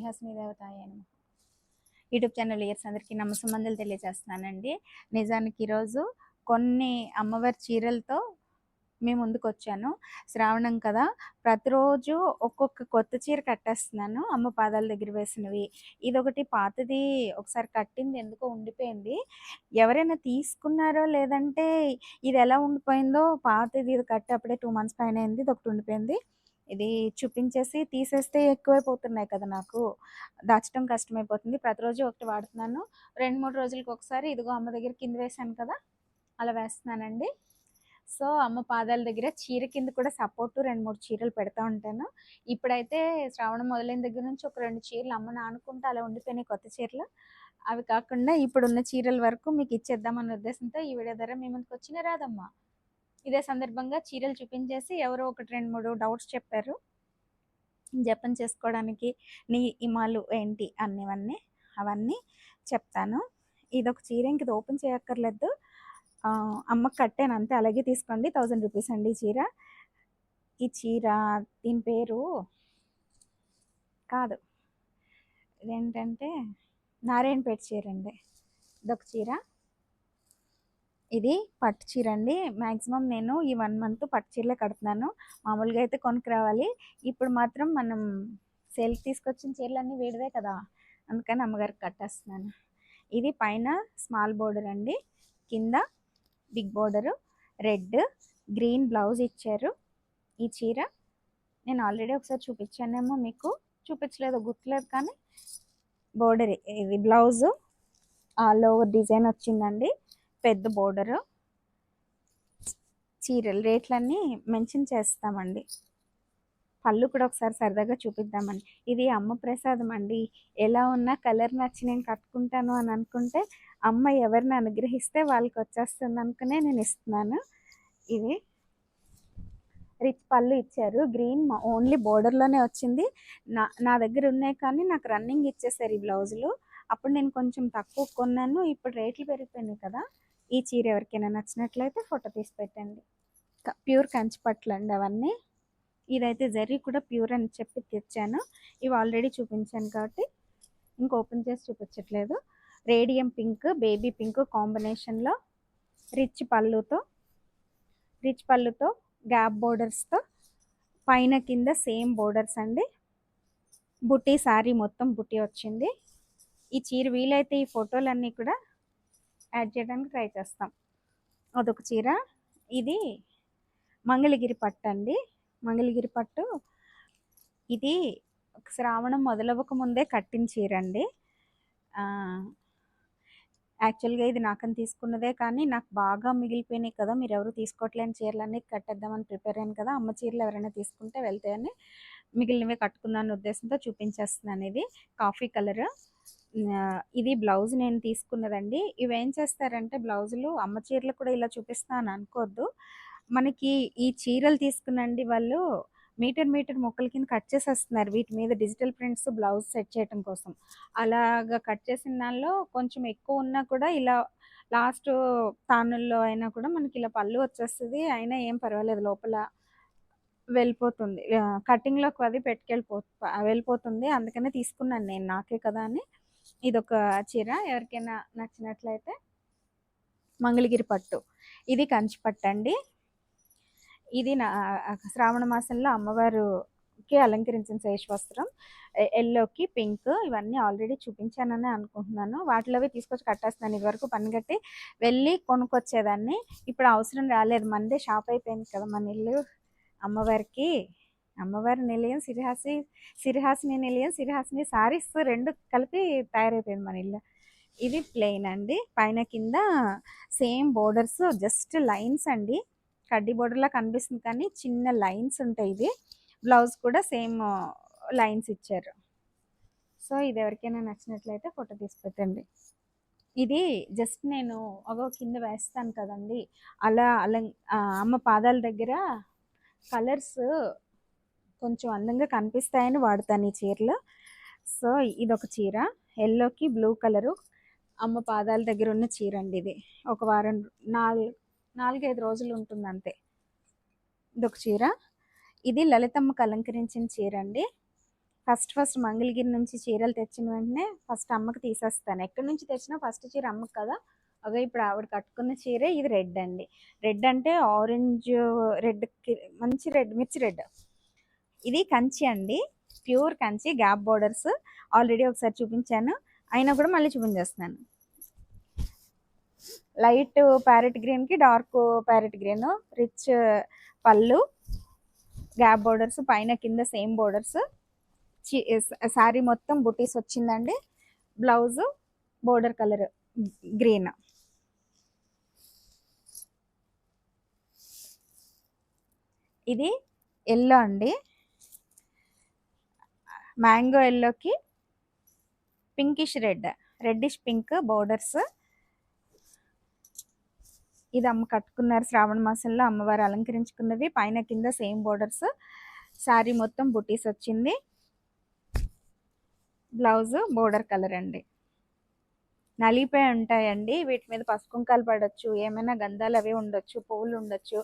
శ్రీహాసిని దేవతాయ నమః. YouTube channel ఇయర్స్ అందరికీ నమస్సమందులు తెలియజేస్తున్నానండి. నిజానికి ఈరోజు కొన్ని అమ్మవారి చీరలతో మీ ముందుకు వచ్చాను శ్రావణం కదా. ప్రతిరోజు ఒక్కొక్క కొత్త చీర కట్టేస్తున్నాను. అమ్మ పాదాల దగ్గర వేసినవి. ఇదొకటి పాతది ఒకసారి కట్టింది ఎందుకో ఉండిపోయింది. ఎవరైనా తీసుకున్నారో లేదంటే ఇది ఎలా ఉండిపోయిందో పాతది ఇది కట్టి అప్పుడే టూ మంత్స్ పైన అయింది ఇది ఒకటి ఉండిపోయింది. ఇది చూపించేసి తీసేస్తే ఎక్కువైపోతున్నాయి కదా నాకు. దాచడం కష్టమైపోతుంది. ప్రతిరోజు ఒకటి వాడుతున్నాను. రెండు మూడు రోజులకి ఒకసారి ఇదిగో అమ్మ దగ్గర కింద వేసాను కదా అలా వేస్తున్నానండి. సో అమ్మ పాదాల దగ్గర చీర కింద కూడా సపోర్ట్ రెండు మూడు చీరలు పెడతా ఉంటాను. ఇప్పుడైతే శ్రావణం మొదలైన దగ్గర నుంచి ఒక రెండు చీరలు అమ్మ నానుకుంటే అలా ఉండిపోయినాయి కొత్త చీరలు. అవి కాకుండా ఇప్పుడున్న చీరల వరకు మీకు ఇచ్చేద్దామన్న ఉద్దేశంతో ఈ వీడియో ద్వారా మీ ముందుకు వచ్చిన రాదమ్మా ఇదే సందర్భంగా చీరలు చూపించేసి ఎవరో ఒకటి రెండు మూడు డౌట్స్ చెప్పారు. జపం చేసుకోవడానికి నీ ఇమాలు ఏంటి అన్నవన్నీ అవన్నీ చెప్తాను. ఇదొక చీర ఇంక ఇది ఓపెన్ చేయక్కర్లేదు. ఆ, అమ్మకి కట్టాను అంతే అలాగే తీసుకోండి థౌజండ్ రూపీస్ అండి ఈ చీర. ఈ చీర దీని పేరు కాదు. ఇదేంటంటే నారాయణపేట చీర అండి. ఇదొక చీర. ఇది పట్టు చీర అండి మ్యాక్సిమం నేను ఈ వన్ మంత్ పట్టు చీరలే కడుతున్నాను. మామూలుగా అయితే కొనుక్కు రావాలి ఇప్పుడు మాత్రం మనం సేల్కి తీసుకొచ్చిన చీరలన్నీ వేడిదే కదా. అందుకని అమ్మగారికి కట్టేస్తున్నాను. ఇది పైన స్మాల్ బోర్డర్ అండి. కింద big border. Red green blouse ఇచ్చారు ఈ చీర. నేను ఆల్రెడీ ఒకసారి చూపించానేమో మీకు. చూపించలేదు గుర్తులేదు కానీ బోర్డర్ ఇది బ్లౌజు. ఆల్ ఓవర్ డిజైన్ వచ్చిందండి. పెద్ద బోర్డరు. చీరలు రేట్లన్నీ మెన్షన్ చేస్తామండి. పళ్ళు కూడా ఒకసారి సరదాగా చూపిద్దామండి ఇది అమ్మ ప్రసాదం అండి. ఎలా ఉన్నా కలర్ నచ్చి నేను కట్టుకుంటాను అని అనుకుంటే అమ్మ ఎవరిని అనుగ్రహిస్తే వాళ్ళకి వచ్చేస్తుంది అనుకునే నేను ఇస్తున్నాను. ఇది రిచ్ పళ్ళు ఇచ్చారు. గ్రీన్ ఓన్లీ బోర్డర్లోనే వచ్చింది. నా నా దగ్గర ఉన్నాయి కానీ నాకు రన్నింగ్ ఇచ్చేసారు ఈ బ్లౌజులు. అప్పుడు నేను కొంచెం తక్కువ కొన్నాను. ఇప్పుడు రేట్లు పెరిగిపోయినాయి కదా. ఈ చీర ఎవరికైనా నచ్చినట్లయితే ఫోటో తీసి పెట్టండి. క- ప్యూర్ కంచిపట్లు అండి అవన్నీ. ఇదైతే జరీ కూడా ప్యూర్ అని చెప్పి తెచ్చాను. ఇవి ఆల్రెడీ చూపించాను కాబట్టి ఇంక ఓపెన్ చేసి చూపించట్లేదు. రేడియం పింక్ బేబీ పింక్ కాంబినేషన్లో రిచ్ పళ్ళుతో రిచ్ పళ్ళుతో గ్యాప్ బోర్డర్స్తో పైన కింద సేమ్ బోర్డర్స్ అండి. బుట్టి శారీ మొత్తం బుట్టి వచ్చింది. ఈ చీర వీలైతే ఈ ఫోటోలన్నీ కూడా యాడ్ చేయడానికి ట్రై చేస్తాం. అదొక చీర. ఇది మంగళగిరి పట్టు అండి. మంగళగిరి పట్టు. ఇది శ్రావణం మొదలవ్వక ముందే కట్టిన చీర అండి. యాక్చువల్గా ఇది నాకని తీసుకున్నదే కానీ నాకు బాగా మిగిలిపోయినాయి కదా మీరు ఎవరు తీసుకోవట్లేని చీరలన్నీ కట్టేద్దామని ప్రిపేర్ అయ్యాను కదా అమ్మ చీరలు ఎవరైనా తీసుకుంటే వెళ్తాయని మిగిలినవే కట్టుకున్నాను ఉద్దేశంతో చూపించేస్తున్నాను ఇది. Coffee colour. ఇది బ్లౌజ్ నేను తీసుకున్నదండి. ఇవేం చేస్తారంటే బ్లౌజులు అమ్మ చీరలు కూడా ఇలా చూపిస్తాను అనుకోవద్దు మనకి ఈ చీరలు తీసుకునండి వాళ్ళు మీటర్ మీటర్ మొక్కల కింద కట్ చేసేస్తున్నారు. వీటి మీద డిజిటల్ ప్రింట్స్ బ్లౌజ్ సెట్ చేయడం కోసం. అలాగా కట్ చేసిన దానిలో కొంచెం ఎక్కువ ఉన్నా కూడా ఇలా లాస్ట్ తానుల్లో అయినా కూడా మనకి ఇలా పళ్ళు వచ్చేస్తుంది. అయినా ఏం పర్వాలేదు. లోపల వెళ్ళిపోతుంది. కటింగ్లోకి అది పెట్టుకెళ్ళిపో వెళ్ళిపోతుంది. అందుకనే తీసుకున్నాను నేను. నాకే కదా అని. ఇదొక చీర. ఎవరికైనా నచ్చినట్లయితే మంగళగిరి పట్టు. ఇది కంచి పట్టు అండి. ఇది నా శ్రావణ మాసంలో అమ్మవారుకి అలంకరించిన శేషవస్త్రం ఎల్లోకి పింక్. ఇవన్నీ ఆల్రెడీ చూపించానని అనుకుంటున్నాను. వాటిలోవి తీసుకొచ్చి కట్టేస్తున్నాను. ఇదివరకు పని కట్టి వెళ్ళి కొనుక్కొచ్చేదాన్ని. ఇప్పుడు అవసరం రాలేదు. మనదే షాప్ అయిపోయింది కదా మన ఇల్లు. అమ్మవారికి అమ్మవారి నిలయం సిరిహాసి సిరిహాసిని నిలయం సిరిహాసిని సారీస్ రెండు కలిపి తయారైపోయింది మన ఇల్లు. ఇది ప్లెయిన్ అండి. పైన కింద సేమ్ బోర్డర్స్ జస్ట్ లైన్స్ అండి. కడ్డీ బోర్డర్లా కనిపిస్తుంది కానీ చిన్న లైన్స్ ఉంటాయి ఇది బ్లౌజ్ కూడా సేమ్ లైన్స్ ఇచ్చారు. సో ఇది ఎవరికైనా నచ్చినట్లయితే ఫోటో తీసి పెట్టండి ఇది జస్ట్ నేను ఒక కింద వేస్తాను కదండి. అలా అలం అమ్మ పాదాల దగ్గర కలర్స్ కొంచెం అందంగా కనిపిస్తాయని వాడతాను ఈ చీరలు. సో ఇది ఒక చీర. ఎల్లోకి బ్లూ కలరు. అమ్మ పాదాల దగ్గర ఉన్న చీర అండి ఇది. ఒక వారం నాలుగు నాలుగైదు రోజులు ఉంటుంది అంతే. ఇదొక చీర. ఇది లలితమ్మకు అలంకరించిన చీర అండి. ఫస్ట్ ఫస్ట్ మంగళగిరి నుంచి చీరలు తెచ్చిన వెంటనే ఫస్ట్ అమ్మకి తీసేస్తాను. ఎక్కడి నుంచి తెచ్చినా ఫస్ట్ చీర అమ్మకు కదా. అదే ఇప్పుడు ఆవిడ కట్టుకున్న చీర ఇది రెడ్ అండి. రెడ్ అంటే ఆరెంజ్ రెడ్ మంచి రెడ్ మిర్చి రెడ్. ఇది కంచి అండి. Pure Kanchi gap borders. Already ఒకసారి చూపించాను. అయినా కూడా మళ్ళీ చూపించేస్తున్నాను. లైట్ ప్యారెట్ గ్రీన్కి డార్క్ ప్యారెట్ గ్రీన్. రిచ్ పళ్ళు. Gap borders. పైన కింద సేమ్ బోర్డర్స్. శారీ మొత్తం బుటీస్ వచ్చిందండి. Blouse border colour green. ఇది ఎల్లో అండి. మ్యాంగో ఎల్లోకి pinkish red reddish pink borders. ఇది అమ్మ కట్టుకున్నారు శ్రావణ మాసంలో అమ్మవారు అలంకరించుకున్నది పైన కింద సేమ్ బోర్డర్స్. శారీ మొత్తం బుటీస్ వచ్చింది. బ్లౌజ్ బోర్డర్ కలర్ అండి. నలిపోయి ఉంటాయండి. వీటి మీద పసుకుంకాలు పడవచ్చు ఏమైనా గంధాలు అవి ఉండొచ్చు పువ్వులు ఉండొచ్చు.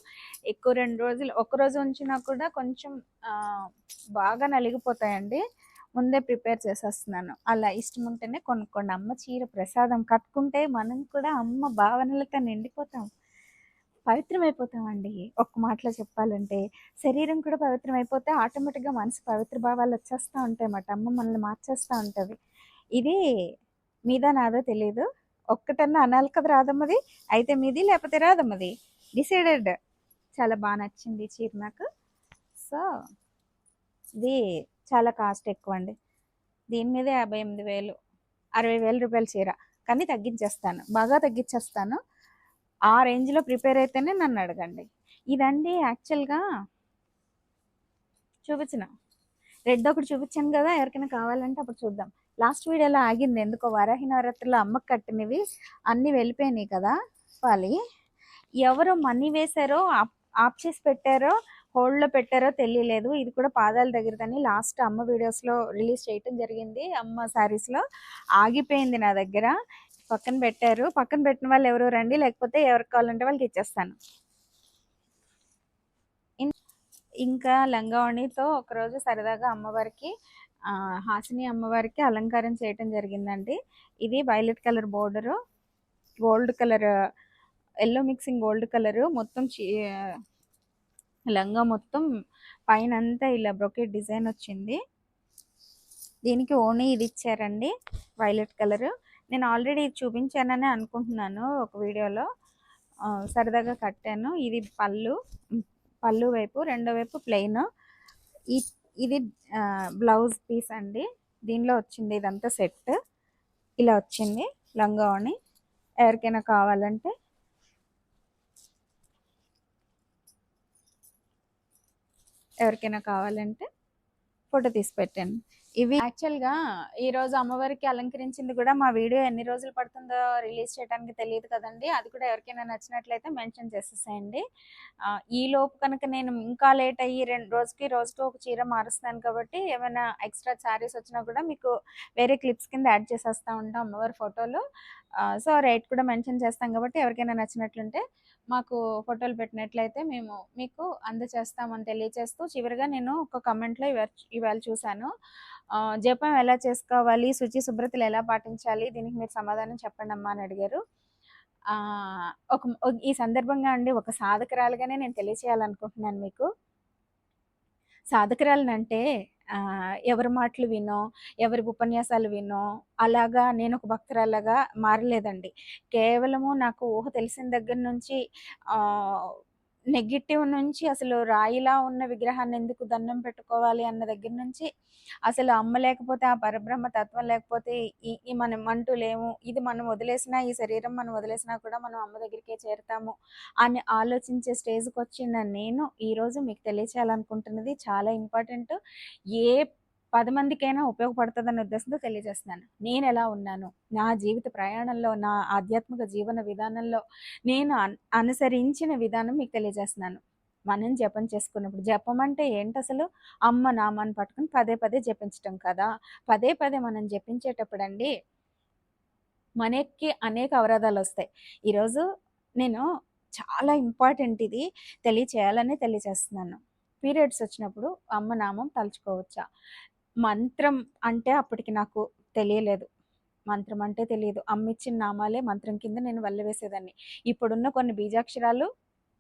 ఎక్కువ రెండు రోజులు ఒక రోజు ఉంచినా కూడా కొంచెం బాగా నలిగిపోతాయండి. ముందే ప్రిపేర్ చేసేస్తున్నాను. అలా ఇష్టం ఉంటేనే కొనుక్కోండి. అమ్మ చీర ప్రసాదం కట్టుకుంటే మనం కూడా అమ్మ భావనలతో నిండిపోతాం. పవిత్రమైపోతామండి. ఒక్క మాటలో చెప్పాలంటే శరీరం కూడా పవిత్రమైపోతే ఆటోమేటిక్గా మనసు పవిత్ర భావాలు వచ్చేస్తూ ఉంటాయి అన్నమాట అమ్మ మనల్ని మార్చేస్తూ ఉంటుంది. ఇది మీద నాదో తెలియదు ఒక్కటన్నా అనాలి కదా రాదమ్మది అయితే మీది లేకపోతే రాదమ్మది డిసైడెడ్. చాలా బాగా నచ్చింది చీర నాకు. సో ఇది చాలా కాస్ట్ ఎక్కువ అండి దీని మీద యాభై ఎనిమిది వేలు అరవై వేల రూపాయల చీర. కానీ తగ్గించేస్తాను. బాగా తగ్గించేస్తాను. ఆ రేంజ్లో ప్రిపేర్ అయితేనే నన్ను అడగండి. ఇదండి యాక్చువల్గా చూపించిన. రెడ్ ఒకటి చూపించాను కదా ఎవరికైనా కావాలంటే అప్పుడు చూద్దాం. లాస్ట్ వీడియోలో ఆగింది ఎందుకో వరాహి నవరాత్రిలో అమ్మకు కట్టినవి అన్నీ వెళ్ళిపోయినాయి కదా పాలి. ఎవరు మనీ వేశారో ఆప్ చేసి పెట్టారో హోల్డ్లో పెట్టారో తెలియలేదు. ఇది కూడా పాదాల దగ్గర కానీ లాస్ట్ అమ్మ వీడియోస్లో రిలీజ్ చేయటం జరిగింది. అమ్మ శారీస్లో ఆగిపోయింది నా దగ్గర. పక్కన పెట్టారు. పక్కన పెట్టిన వాళ్ళు ఎవరు రండి లేకపోతే ఎవరికి కావాలంటే వాళ్ళకి ఇచ్చేస్తాను. ఇంకా లంగావణితో ఒకరోజు సరదాగా అమ్మవారికి హాసిని అమ్మవారికి అలంకారం చేయటం జరిగిందండి. ఇది violet colour border gold colour yellow mixing gold colour మొత్తం లంగా మొత్తం పైన అంతా ఇలా బ్రొకెట్ డిజైన్ వచ్చింది. దీనికి ఓనీ ఇది ఇచ్చారండి వైలెట్ కలరు. నేను ఆల్రెడీ చూపించానని అనుకుంటున్నాను ఒక వీడియోలో. సరదాగా కట్టాను. ఇది పళ్ళు పళ్ళు వైపు రెండో వైపు ప్లెయిన్. ఈ ఇది బ్లౌజ్ పీస్ అండి. దీనిలో వచ్చింది ఇదంతా సెట్. ఇలా వచ్చింది లంగావని ఎవరికైనా కావాలంటే ఎవరికైనా కావాలంటే ఫోటో తీసి పెట్టాను ఇవి యాక్చువల్గా ఈ రోజు అమ్మవారికి అలంకరించింది కూడా మా వీడియో ఎన్ని రోజులు పడుతుందో రిలీజ్ చేయడానికి తెలియదు కదండి. అది కూడా ఎవరికైనా నచ్చినట్లయితే మెన్షన్ చేసేసేయండి. ఈ లోపు కనుక నేను ఇంకా లేట్ అయ్యి రెండు రోజుకి రోజుకి ఒక చీర మారుస్తాను కాబట్టి ఏమైనా ఎక్స్ట్రా శారీస్ వచ్చినా కూడా మీకు వేరే క్లిప్స్ కింద యాడ్ చేసేస్తూ ఉంటాం అమ్మవారి ఫోటోలు. సో రేట్ కూడా మెన్షన్ చేస్తాం కాబట్టి ఎవరికైనా నచ్చినట్లుంటే మాకు ఫోటోలు పెట్టినట్లయితే మేము మీకు అందచేస్తామని తెలియజేస్తూ చివరిగా నేను ఒక కమెంట్లో ఇవాళ చూశాను. జపం ఎలా చేసుకోవాలి? శుచి శుభ్రతలు ఎలా పాటించాలి? దీనికి మీరు సమాధానం చెప్పండి అమ్మా అని అడిగారు. ఒక ఈ సందర్భంగా అండి ఒక సాధకురాలుగానే నేను తెలియచేయాలనుకుంటున్నాను మీకు. సాధకురాలనంటే ఎవరి మాటలు వినో ఎవరి ఉపన్యాసాలు వినో అలాగా నేను ఒక భక్తురాలాగా మారలేదండి. కేవలము నాకు ఊహ తెలిసిన దగ్గర నుంచి నెగిటివ్ నుంచి అసలు రాయిలా ఉన్న విగ్రహాన్ని ఎందుకు దండం పెట్టుకోవాలి అన్న దగ్గర నుంచి అసలు అమ్మ లేకపోతే ఆ పరబ్రహ్మ తత్వం లేకపోతే ఈ మనం అంటూ లేము. ఇది మనం వదిలేసినా ఈ శరీరం మనం వదిలేసినా కూడా మనం అమ్మ దగ్గరికే చేరుతాము అని ఆలోచించే స్టేజ్కి వచ్చిన నేను ఈరోజు మీకు తెలియచేయాలనుకుంటున్నది చాలా ఇంపార్టెంట్. ఏ పది మందికైనా ఉపయోగపడుతుందనే ఉద్దేశంతో తెలియజేస్తున్నాను. నేను ఎలా ఉన్నాను? నా జీవిత ప్రయాణంలో నా ఆధ్యాత్మిక జీవన విధానంలో నేను అనుసరించిన విధానం మీకు తెలియజేస్తున్నాను. మనం జపం చేసుకున్నప్పుడు జపం అంటే ఏంటి అసలు అమ్మ నామాన్ని పట్టుకుని పదే పదే జపించటం కదా. పదే పదే మనం జపించేటప్పుడు అండి మనకి అనేక అవరోధాలు వస్తాయి. ఈరోజు నేను చాలా ఇంపార్టెంట్ ఇది తెలియచేయాలని తెలియజేస్తున్నాను. పీరియడ్స్ వచ్చినప్పుడు అమ్మ నామం తలుచుకోవచ్చా? మంత్రం అంటే అప్పటికి నాకు తెలియలేదు. మంత్రం అంటే తెలియదు అమ్మిచ్చిన నామాలే మంత్రం కింద నేను వల్లెవేసేదాన్ని. ఇప్పుడున్న కొన్ని బీజాక్షరాలు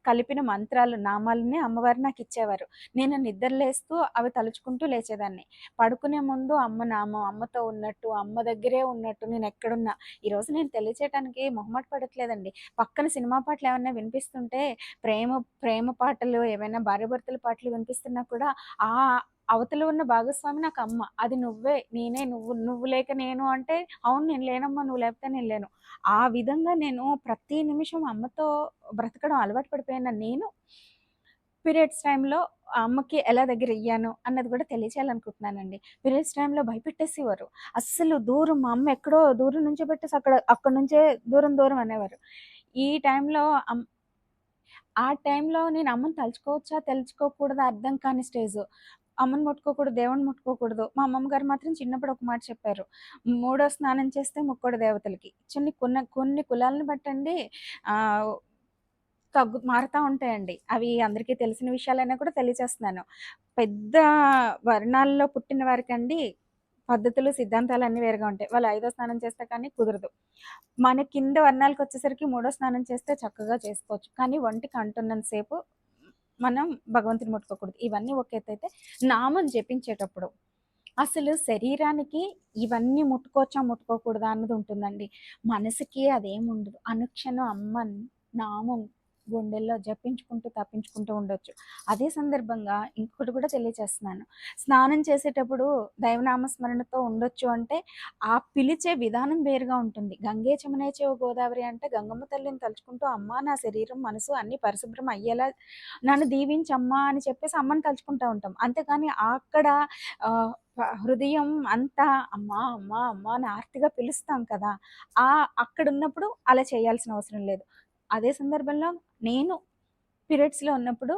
కలిపిన మంత్రాలు, నామాలనే అమ్మవారు నాకు ఇచ్చేవారు నేను నిద్ర లేస్తూ అవి తలుచుకుంటూ లేచేదాన్ని. పడుకునే ముందు అమ్మ నామం, అమ్మతో ఉన్నట్టు, అమ్మ దగ్గరే ఉన్నట్టు నేను ఎక్కడున్నా ఈరోజు నేను తెలియచేయటానికి మొహమాట పడట్లేదండి. పక్కన సినిమా పాటలు ఏమైనా వినిపిస్తుంటే ప్రేమ ప్రేమ పాటలు ఏవైనా భార్యాభర్తల పాటలు వినిపిస్తున్నా కూడా ఆ అవతల ఉన్న భాగస్వామి నాకు అమ్మ. అది నువ్వే, నేనే నువ్వు, నువ్వు లేక నేను అంటే, అవును నేను లేనమ్మా, నువ్వు లేకపోతే నేను లేను. ఆ విధంగా నేను ప్రతి నిమిషం అమ్మతో బ్రతకడం అలవాటు పడిపోయిన నేను పీరియడ్స్ టైంలో అమ్మకి ఎలా దగ్గర అయ్యాను అన్నది కూడా తెలియచేయాలనుకుంటున్నానండి. పీరియడ్స్ టైంలో భయపెట్టేసేవారు. అస్సలు దూరం మా అమ్మ ఎక్కడో దూరం నుంచోబెట్టేసి అక్కడ అక్కడ నుంచే దూరం దూరం అనేవారు. ఈ టైంలో ఆ టైంలో నేను అమ్మని తలుచుకోవచ్చా? తలుచుకోకూడదా? అర్థం కాని స్టేజ్ అమ్మని ముట్టుకోకూడదు, దేవుడిని ముట్టుకోకూడదు. మా అమ్మమ్మ గారు మాత్రం చిన్నప్పుడు ఒక మాట చెప్పారు. మూడో స్నానం చేస్తే ముక్కోడు దేవతలకి. చిన్న కొన్ని కొన్ని కులాలను బట్టండి తగ్గు మారుతా ఉంటాయండి. అవి అందరికీ తెలిసిన విషయాలైనా కూడా తెలియచేస్తున్నాను. పెద్ద వర్ణాల్లో పుట్టిన వారికండి పద్ధతులు, సిద్ధాంతాలు అన్నీ వేరుగా ఉంటాయి. వాళ్ళు ఐదో స్నానం చేస్తే కానీ కుదరదు. మన కింద వర్ణాలకొచ్చేసరికి మూడో స్నానం చేస్తే చక్కగా చేసుకోవచ్చు. కానీ ఒంటికి అంటున్నంతసేపు మనం భగవంతుని ముట్టుకోకూడదు. ఇవన్నీ ఒక ఎత్తైతే నామం జపించేటప్పుడు అసలు శరీరానికి ఇవన్నీ ముట్టుకోవచ్చా? ముట్టుకోకూడదా? అన్నది ఉంటుందండి. మనసుకి అదేముండదు. అనుక్షణం అమ్మ నామం గుండెల్లో జపించుకుంటూ, తప్పించుకుంటూ ఉండొచ్చు. అదే సందర్భంగా ఇంకొకటి కూడా తెలియచేస్తున్నాను. స్నానం చేసేటప్పుడు దైవనామస్మరణతో ఉండొచ్చు అంటే, ఆ పిలిచే విధానం వేరుగా ఉంటుంది. గంగే చమునే చెవు గోదావరి అంటే గంగమ్మ తల్లిని తలుచుకుంటూ అమ్మా నా శరీరం, మనసు అన్ని పరిశుభ్రం అయ్యేలా నన్ను దీవించమ్మా అని చెప్పేసి అమ్మని తలుచుకుంటూ ఉంటాం. అంతేకాని అక్కడ హృదయం అంతా అమ్మా, అమ్మా, అమ్మా అని ఆర్తిగా పిలుస్తాం కదా! ఆహ్, అక్కడున్నప్పుడు అలా చేయాల్సిన అవసరం లేదు. అదే సందర్భంలో నేను పీరియడ్స్‌లో ఉన్నప్పుడు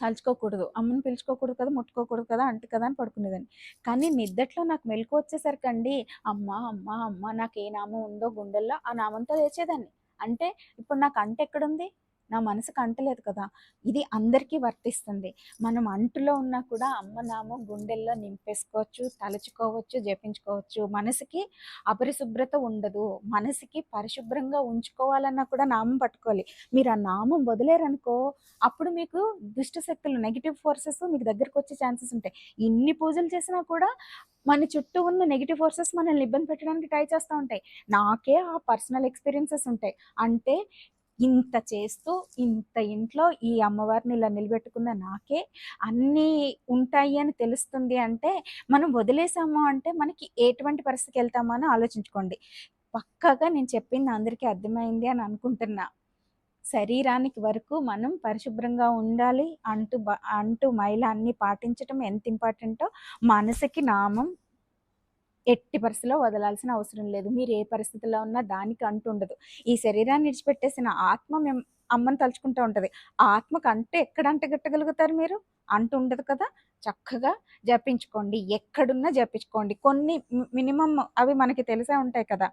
తలుచుకోకూడదు. అమ్మని పిలుచుకోకూడదు కదా! ముట్టుకోకూడదు కదా! అంటు కదా! అని పడుకునేదాన్ని. కానీ నిద్దట్లో నాకు మెలుకువ వచ్చేసరికండి అమ్మ, అమ్మ, అమ్మ నాకు ఏ నామం ఉందో గుండెల్లో ఆ నామంతో లేచేదాన్ని. అంటే ఇప్పుడు నాకు అంటెక్కడుంది? నా మనసుకు అంటలేదు కదా! ఇది అందరికీ వర్తిస్తుంది. మనం అంటులో ఉన్నా కూడా అమ్మ నామం గుండెల్లో నింపేసుకోవచ్చు, తలుచుకోవచ్చు, జపించుకోవచ్చు. మనసుకి అపరిశుభ్రత ఉండదు. మనసుకి పరిశుభ్రంగా ఉంచుకోవాలన్నా కూడా నామం పట్టుకోవాలి. మీరు ఆ నామం వదిలేరనుకో అప్పుడు మీకు దుష్ట శక్తులు, నెగిటివ్ ఫోర్సెస్ మీకు దగ్గరకొచ్చే ఛాన్సెస్ ఉంటాయి. ఇన్ని పూజలు చేసినా కూడా మన చుట్టూ ఉన్న నెగిటివ్ ఫోర్సెస్ మనల్ని ఇబ్బంది పెట్టడానికి ట్రై చేస్తూ ఉంటాయి. నాకే ఆ పర్సనల్ ఎక్స్‌పీరియన్సెస్ ఉంటాయి. అంటే ఇంత చేస్తూ, ఇంత ఇంట్లో ఈ అమ్మవారిని ఇలా నిలబెట్టుకున్న నాకే అన్నీ ఉంటాయి అని తెలుస్తుంది అంటే, మనం వదిలేసాము అంటే మనకి ఎటువంటి పరిస్థితికెళ్తామో అని ఆలోచించుకోండి. పక్కాగా నేను చెప్పింది అందరికీ అర్థమైంది అని అనుకుంటున్నా. శరీరానికి వరకు మనం పరిశుభ్రంగా ఉండాలి. అంటూ అంటూ అంటు మైల అన్నీ పాటించటం ఎంత ఇంపార్టెంటో మనసుకి నామం ఎట్టి పరిస్థితిలో వదలాల్సిన అవసరం లేదు. మీరు ఏ పరిస్థితిలో ఉన్నా దానికి అంటుండదు. ఈ శరీరాన్ని విడిచిపెట్టేసిన ఆత్మ మేము అమ్మని తలుచుకుంటూ ఉంటుంది ఆ ఆత్మకు అంటే ఎక్కడ అంటగట్టగలుగుతారు మీరు? అంటు ఉండదు కదా! చక్కగా జపించుకోండి. ఎక్కడున్నా జపించుకోండి. కొన్ని మినిమం మినిమమ్ అవి మనకి తెలిసే ఉంటాయి కదా!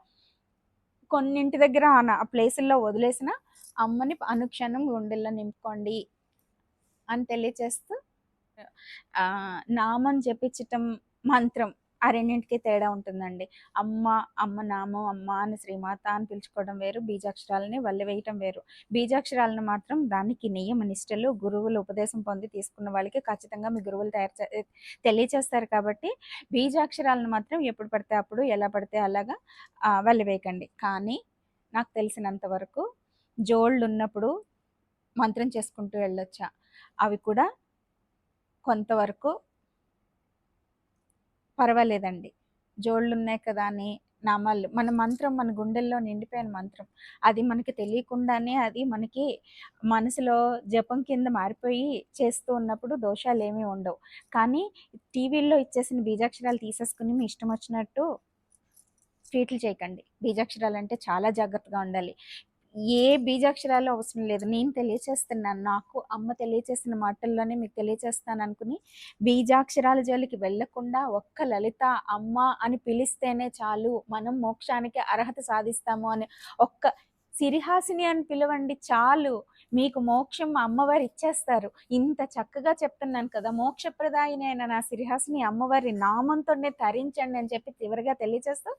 కొన్నింటి దగ్గర ఆ ప్లేసుల్లో వదిలేసిన అమ్మని అనుక్షణం గుండెల్లో నింపుకోండి. అని తెలియచేస్తూ నామం జపించటం, మంత్రం ఆ రెండింటికి తేడా ఉంటుందండి. అమ్మ, అమ్మ నామం, అమ్మ అని శ్రీమాత అని పిలుచుకోవడం వేరు. బీజాక్షరాలని వల్లెవేయటం వేరు. బీజాక్షరాలను మాత్రం దానికి నియమ నిష్టలు గురువులు ఉపదేశం పొంది తీసుకున్న వాళ్ళకి ఖచ్చితంగా మీ గురువులు తయారు చే తెలియచేస్తారు కాబట్టి బీజాక్షరాలను మాత్రం ఎప్పుడు పడితే అప్పుడు, ఎలా పడితే అలాగా ఆహ్, కానీ నాకు తెలిసినంత వరకు జోళ్ళున్నప్పుడు మంత్రం చేసుకుంటూ వెళ్ళొచ్చా? అవి కూడా కొంతవరకు పర్వాలేదండి. జోళ్ళున్నాయి కదా! అని నామాలు మన మంత్రం మన గుండెల్లో నిండిపోయిన మంత్రం. అది మనకి తెలియకుండానే అది మనకి మనసులో జపం కింద మారిపోయి చేస్తూ ఉన్నప్పుడు దోషాలు ఏమీ ఉండవు. కానీ టీవీల్లో ఇచ్చేసిన బీజాక్షరాలు తీసేసుకుని మీ ఇష్టం వచ్చినట్టు ట్వీట్లు చేయకండి. బీజాక్షరాలు అంటే చాలా జాగ్రత్తగా ఉండాలి. ఏ బీజాక్షరాలు అవసరం లేదు. నేను తెలియచేస్తున్నాను. నాకు అమ్మ తెలియచేసిన మాటల్లోనే మీకు తెలియచేస్తాననుకుని బీజాక్షరాల జోలికి వెళ్ళకుండా ఒక్క లలిత అమ్మ అని పిలిస్తేనే చాలు మనం మోక్షానికి అర్హత సాధిస్తాము అని ఒక్క సిరిహాసిని అని పిలవండి చాలు మీకు మోక్షం మా అమ్మవారు ఇచ్చేస్తారు ఇంత చక్కగా చెప్తున్నాను కదా మోక్షప్రదాయిని అయిన నా సిరిహాసిని అమ్మవారి నామంతోనే తరించండి అని చెప్పి చివరిగా తెలియజేస్తూ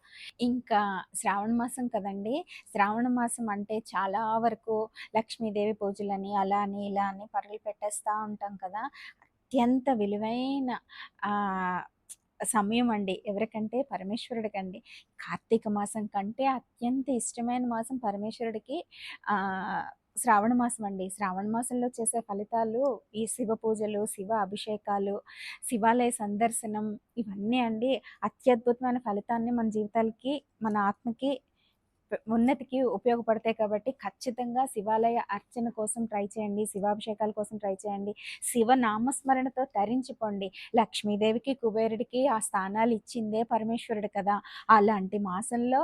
ఇంకా శ్రావణ మాసం కదండి శ్రావణ మాసం అంటే చాలా వరకు లక్ష్మీదేవి పూజలని అలా అని ఇలా అని పరుగులు పెట్టేస్తూ ఉంటాం కదా అత్యంత విలువైన సమయం అండి ఎవరికంటే పరమేశ్వరుడికండి. కార్తీక మాసం కంటే అత్యంత ఇష్టమైన మాసం పరమేశ్వరుడికి శ్రావణ మాసం అండి శ్రావణ మాసంలో చేసే ఫలితాలు ఈ శివ పూజలు శివ అభిషేకాలు శివాలయ సందర్శనం ఇవన్నీ అండి. అత్యద్భుతమైన ఫలితాన్ని మన జీవితాలకి మన ఆత్మకి ఉన్నతికి ఉపయోగపడతాయి కాబట్టి ఖచ్చితంగా శివాలయ అర్చన కోసం ట్రై చేయండి శివాభిషేకాల కోసం ట్రై చేయండి శివ నామస్మరణతో తరించిపోండి. లక్ష్మీదేవికి కుబేరుడికి ఆ స్థానాలు ఇచ్చిందే పరమేశ్వరుడు కదా. అలాంటి మాసంలో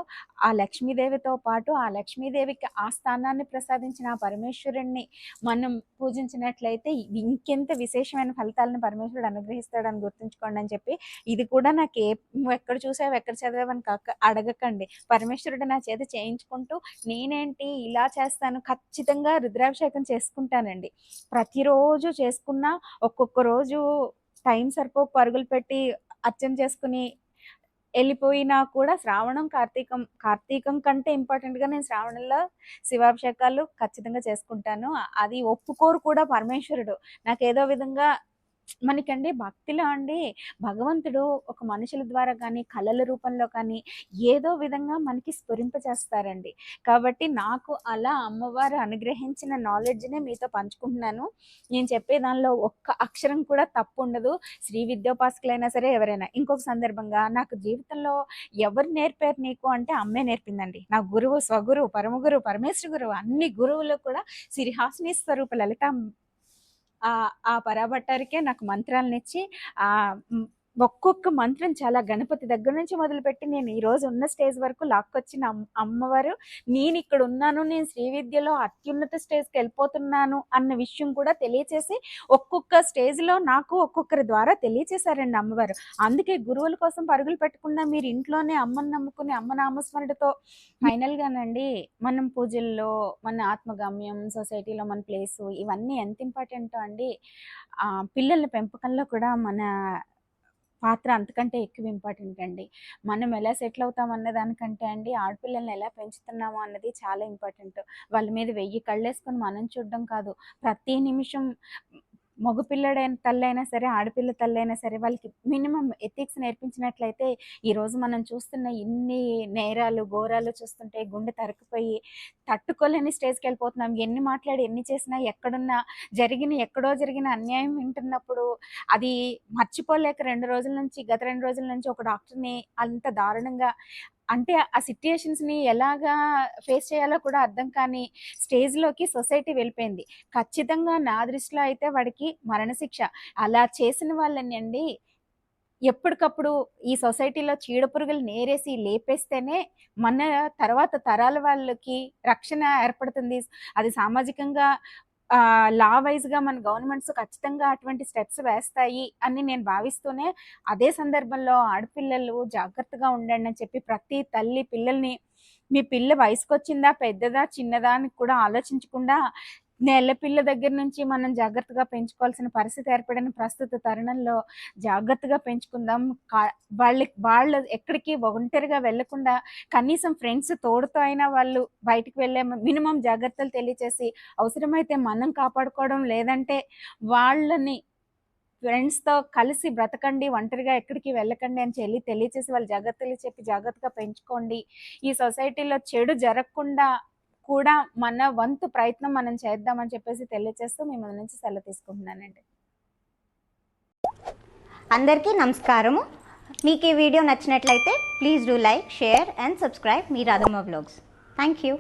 ఆ లక్ష్మీదేవితో పాటు ఆ లక్ష్మీదేవికి ఆ స్థానాన్ని ప్రసాదించిన ఆ పరమేశ్వరుణ్ణి మనం పూజించినట్లయితే ఇంకెంత విశేషమైన ఫలితాలను పరమేశ్వరుడు అనుగ్రహిస్తాడని గుర్తుంచుకోండి అని చెప్పి ఇది కూడా నాకు ఏ ఎక్కడ చూసావు ఎక్కడ చదివావని కాక అడగకండి. పరమేశ్వరుడు నా చేత చేయించుకుంటూ నేనేంటి ఇలా చేస్తాను ఖచ్చితంగా రుద్రాభిషేకం చేసుకుంటానండి. ప్రతిరోజు చేసుకున్నా ఒక్కొక్క రోజు టైం సరిపో పరుగులు పెట్టి అర్చన చేసుకుని వెళ్ళిపోయినా కూడా శ్రావణం కార్తీకం కార్తీకం కంటే ఇంపార్టెంట్గా నేను శ్రావణంలో శివాభిషేకాలు ఖచ్చితంగా చేసుకుంటాను. అది ఒప్పుకోరు కూడా పరమేశ్వరుడు. నాకు ఏదో విధంగా మనకండి భక్తిలో అండి భగవంతుడు ఒక మనుషుల ద్వారా కానీ కళల రూపంలో కానీ ఏదో విధంగా మనకి స్ఫురింపచేస్తారండి కాబట్టి నాకు అలా అమ్మవారు అనుగ్రహించిన నాలెడ్జ్నే మీతో పంచుకుంటున్నాను. నేను చెప్పే దానిలో ఒక్క అక్షరం కూడా తప్పు ఉండదు. శ్రీ విద్యోపాసకులైనా సరే ఎవరైనా ఇంకొక సందర్భంగా నాకు జీవితంలో ఎవరు నేర్పారు నీకు అంటే అమ్మే నేర్పిందండి. నా గురువు స్వగురువు పరమగురువు పరమేశ్వర గురువు అన్ని గురువులు కూడా శ్రీహాసిని స్వరూప లలిత ఆ ఆ నాకు మంత్రాలనిచ్చి ఆ ఒక్కొక్క మంత్రం చాలా గణపతి దగ్గర నుంచి మొదలుపెట్టి నేను ఈ రోజు ఉన్న స్టేజ్ వరకు లాక్కొచ్చిన అమ్మవారు నేను ఇక్కడ ఉన్నాను నేను శ్రీ విద్యలో అత్యున్నత స్టేజ్కి వెళ్ళిపోతున్నాను అన్న విషయం కూడా తెలియచేసి ఒక్కొక్క స్టేజ్లో నాకు ఒక్కొక్కరి ద్వారా తెలియచేశారండి అమ్మవారు. అందుకే గురువుల కోసం పరుగులు పెట్టకుండా మీరు ఇంట్లోనే అమ్మని నమ్ముకుని అమ్మ నామస్మరణతో ఫైనల్గానండి మనం పూజల్లో మన ఆత్మగమ్యం సొసైటీలో మన ప్లేసు ఇవన్నీ ఎంత ఇంపార్టెంటో అండి. పిల్లల పెంపకంలో కూడా మన పాత్ర అంతకంటే ఎక్కువ ఇంపార్టెంట్ అండి మనం ఎలా సెటిల్ అవుతాం అన్న దానికంటే అండి ఆడపిల్లల్ని ఎలా పెంచుతున్నామో అన్నది చాలా ఇంపార్టెంట్. వాళ్ళ మీద వెయ్యి కళ్ళేసుకొని మనం చూడడం కాదు. ప్రతి నిమిషం మగపిల్లడైన తల్లైనా సరే ఆడపిల్ల తల్లైనా సరే వాళ్ళకి మినిమం ఎథిక్స్ నేర్పించినట్లయితే ఈరోజు మనం చూస్తున్న ఇన్ని నేరాలు ఘోరాలు చూస్తుంటే గుండె తరకపోయి తట్టుకోలేని స్టేజ్కి వెళ్ళిపోతున్నాం. ఎన్ని మాట్లాడి ఎన్ని చేసినా ఎక్కడున్నా జరిగిన ఎక్కడో జరిగిన అన్యాయం వింటున్నప్పుడు అది మర్చిపోలేక రెండు రోజుల నుంచి గత రెండు రోజుల నుంచి ఒక డాక్టర్ని అంత దారుణంగా అంటే ఆ సిట్యుయేషన్స్ని ఎలాగా ఫేస్ చేయాలో కూడా అర్థం కాని స్టేజ్లోకి సొసైటీ వెళ్ళిపోయింది. ఖచ్చితంగా నా దృష్టిలో అయితే వాడికి మరణశిక్ష. అలా చేసిన వాళ్ళని అండి ఎప్పటికప్పుడు ఈ సొసైటీలో చీడపురుగులు నేరేసి లేపేస్తేనే మన తర్వాత తరాల వాళ్ళకి రక్షణ ఏర్పడుతుంది. అది సామాజికంగా లా వైజ్గా మన గవర్నమెంట్స్ ఖచ్చితంగా అటువంటి స్టెప్స్ వేస్తాయి అని నేను భావిస్తూనే అదే సందర్భంలో ఆడపిల్లలు జాగ్రత్తగా ఉండండి అని చెప్పి ప్రతి తల్లి పిల్లల్ని మీ పిల్ల వయసుకొచ్చిందా పెద్దదా చిన్నదా అని కూడా ఆలోచించకుండా నెల పిల్ల దగ్గర నుంచి మనం జాగ్రత్తగా పెంచుకోవాల్సిన పరిస్థితి ఏర్పడిన ప్రస్తుత తరుణంలో జాగ్రత్తగా పెంచుకుందాం. వాళ్ళ వాళ్ళు ఎక్కడికి ఒంటరిగా వెళ్ళకుండా కనీసం ఫ్రెండ్స్ తోడుతో అయినా వాళ్ళు బయటికి వెళ్ళే మినిమం జాగ్రత్తలు తెలియచేసి అవసరమైతే మనం కాపాడుకోవడం లేదంటే వాళ్ళని ఫ్రెండ్స్తో కలిసి బ్రతకండి ఒంటరిగా ఎక్కడికి వెళ్ళకండి అని చెల్లి తెలియచేసి వాళ్ళు జాగ్రత్తలు చెప్పి జాగ్రత్తగా పెంచుకోండి. ఈ సొసైటీలో చెడు జరగకుండా కూడా మన వంతు ప్రయత్నం మనం చేద్దామని చెప్పేసి తెలియచేస్తూ మిమ్మల్ని నుంచి సెలవు తీసుకుంటున్నానండి. అందరికీ నమస్కారము. మీకు ఈ వీడియో నచ్చినట్లయితే please do like share and subscribe me Radhamma blogs thank you.